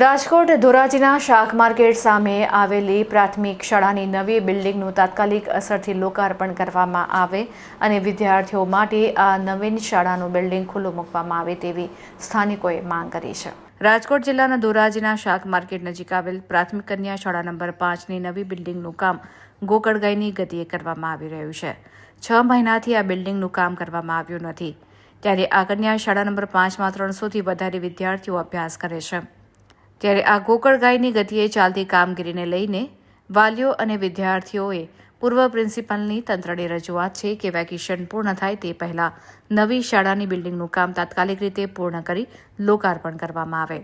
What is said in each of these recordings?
રાજકોટ ધોરાજીના શાક માર્કેટ સામે આવેલી પ્રાથમિક શાળાની નવી બિલ્ડિંગનું તાત્કાલિક અસરથી લોકાર્પણ કરવામાં આવે અને વિદ્યાર્થીઓ માટે આ નવીન શાળાનું બિલ્ડિંગ ખુલ્લું મૂકવામાં આવે તેવી સ્થાનિકોએ માંગ કરી છે. રાજકોટ જિલ્લાના ધોરાજીના શાક માર્કેટ નજીક આવેલ પ્રાથમિક કન્યા શાળા નંબર પાંચની નવી બિલ્ડિંગનું કામ ગોકળગાયની ગતિએ કરવામાં આવી રહ્યું છે. છ મહિનાથી આ બિલ્ડિંગનું કામ કરવામાં આવ્યું નથી. ત્યારે આ કન્યા શાળા નંબર પાંચમાં ત્રણસોથી વધારે વિદ્યાર્થીઓ અભ્યાસ કરે છે. ત્યારે આ ગોકળગાયની ગતિએ ચાલતી કામગીરીને લઈને વાલીઓ અને વિદ્યાર્થીઓએ પૂર્વ પ્રિન્સિપાલની તંત્રની રજૂઆત છે કે વેકેશન પૂર્ણ થાય તે પહેલા નવી શાળાની બિલ્ડિંગનું કામ તાત્કાલિક રીતે પૂર્ણ કરી લોકાર્પણ કરવામાં આવે.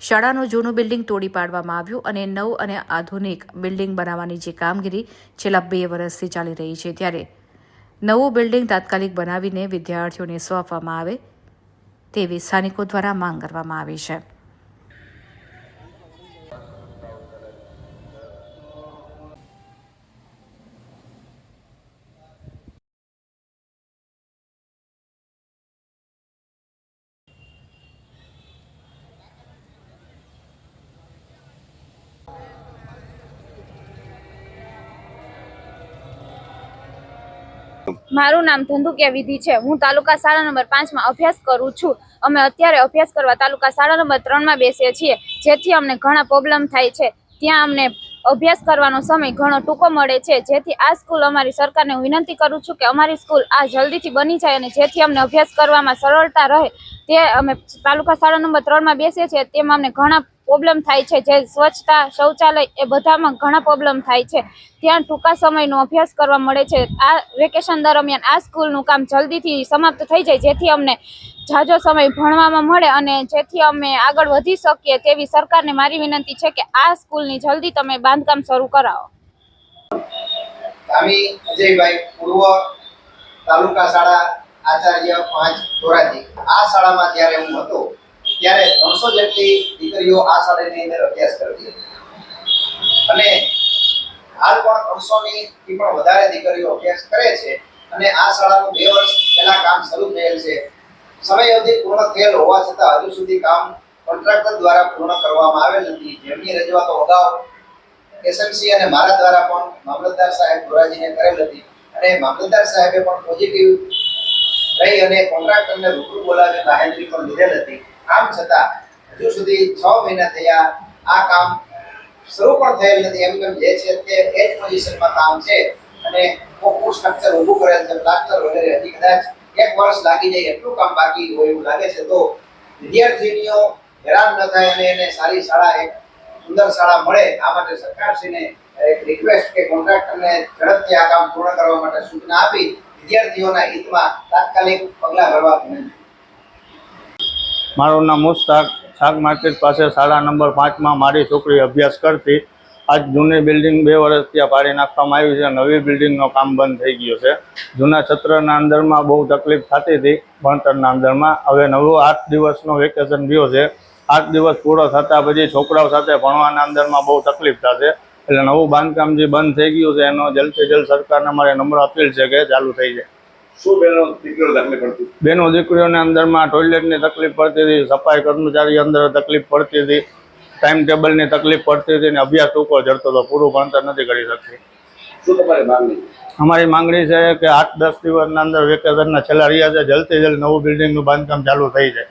શાળાનું જૂનું બિલ્ડિંગ તોડી પાડવામાં આવ્યું અને નવ અને આધુનિક બિલ્ડિંગ બનાવવાની જે કામગીરી છેલ્લા બે વર્ષથી ચાલી રહી છે ત્યારે નવું બિલ્ડિંગ તાત્કાલિક બનાવીને વિદ્યાર્થીઓને સોંપવામાં આવે તેવી સ્થાનિકો દ્વારા માંગ કરવામાં આવી છે. મારું નામ ધંધુકિયા વિધિ છે. હું તાલુકા શાળા નંબર પાંચમાં અભ્યાસ કરું છું. અમે અત્યારે અભ્યાસ કરવા તાલુકા શાળા નંબર ત્રણમાં બેસીએ છીએ. જેથી અમને ઘણા પ્રોબ્લેમ થાય છે. ત્યાં અમને અભ્યાસ કરવાનો સમય ઘણો ટૂંકો મળે છે. જેથી આ સ્કૂલ અમારી સરકારને હું વિનંતી કરું છું કે અમારી સ્કૂલ આ જલ્દીથી બની જાય અને જેથી અમને અભ્યાસ કરવામાં સરળતા રહે. તે અમે તાલુકા શાળા નંબર ત્રણમાં બેસીએ છીએ. તેમાં અમને ઘણા પ્રોબ્લેમ થાય છે, જે સ્વચ્છતા શૌચાલય એ બધામાં ઘણા પ્રોબ્લેમ થાય છે. ત્યાં ટૂંકા સમયનો અભ્યાસ કરવા મળે છે. આ વેકેશન દરમિયાન આ સ્કૂલનું કામ જલ્દીથી સમાપ્ત થઈ જાય, જેથી અમને ઝાઝો સમય ભણવામાં મળે અને જેથી અમે આગળ વધી શકીએ તેવી સરકારને મારી વિનંતી છે કે આ સ્કૂલની જલ્દી તમે બાંધકામ શરૂ કરાવો. ધામી અજયભાઈ પૂર્વ તાલુકા શાળા આચાર્ય પાંચ ધોરાજી. આ શાળામાં જ્યારે હું હતો ત્યારે ત્રણસો જેટલી દીકરીઓ આ શાળાની અંદર અભ્યાસ કરતી હતી. અને હાલ પણ ત્રણસોની થી પણ વધારે દીકરીઓ અભ્યાસ કરે છે અને આ શાળાનું બે વર્ષ પહેલા કામ શરૂ થયેલ છે. સમય અવધિ પૂર્ણ થયેલ હોવા છતાં હજુ સુધી કામ કોન્ટ્રાક્ટર દ્વારા પૂર્ણ કરવામાં આવેલ નથી. જેમની રજૂઆતો અગાઉ એસએમસી અને મારા દ્વારા પણ મામલતદાર સાહેબ ધોરાજીને કરેલ હતી અને મામલતદાર સાહેબે પણ પોઝિટિવ રહી અને કોન્ટ્રાક્ટરને રૂબરૂ બોલાવી બાહેંધરી પણ લીધેલ હતી. આમ છતાં, હજુ સુધી છ મહિના થયા, આ કામ શરૂ પણ થયેલ નથી. એમ કેમ જે છે તે એ પોઝિશનમાં કામ છે અને કોકું સ્ટ્રક્ચર ઊભું કરેલ છે પ્લાસ્ટર વગેરે હજી કદાચ એક વર્ષ લાગી જાય એટલું કામ બાકી હોય એવું લાગે છે. તો વિદ્યાર્થીનીઓ હેરાન ન થાય અને એને સારી શાળા, એક સુંદર શાળા મળે, આ માટે સરકારશ્રીને એક રિક્વેસ્ટ કે કોન્ટ્રાક્ટરને ઝડપથી આ કામ પૂર્ણ કરવા માટે સૂચના આપી વિદ્યાર્થીઓના હિતમાં તાત્કાલિક પગલાં ભરવા વિનંતી. મારું નામ મુસ્તાક. શાક માર્કેટ પાસે શાળા નંબર પાંચમાં મારી છોકરી અભ્યાસ કરતી. આજ જૂની બિલ્ડિંગ બે વર્ષ ત્યાં પાડી નાખવામાં આવી છે. નવી બિલ્ડિંગનું કામ બંધ થઈ ગયું છે. જૂના છત્રના અંદરમાં બહુ તકલીફ થતી હતી. ભણતરના અંદરમાં. હવે નવું આઠ દિવસનો વેકેશન ગયો છે. આઠ દિવસ પૂરો થતાં પછી છોકરાઓ સાથે ભણવાના અંદરમાં બહુ તકલીફ થશે. એટલે નવું બાંધકામ જે બંધ થઈ ગયું છે, એનો જલ્દથી જલ્દ સરકારને મારે નંબર અપીલ છે કે ચાલુ થઈ જાય. શું બેનો દીકરીઓ તકલીફ પડતી? બેનો દીકરીઓને અંદરમાં ટોયલેટની તકલીફ પડતી હતી સફાઈ કર્મચારી અંદર તકલીફ પડતી હતી ટાઈમ ટેબલની તકલીફ પડતી હતી અને અભ્યાસ ટૂંકો જડતો હતો પૂરું ભણતર નથી કરી શકતી. શું તમારી માંગણી? અમારી માંગણી છે કે આઠ દસ દિવસના અંદર વેકેશનના છેલ્લા રહ્યા છે જલ્દી જલ્દ નવું બિલ્ડિંગનું બાંધકામ ચાલુ થઈ જાય.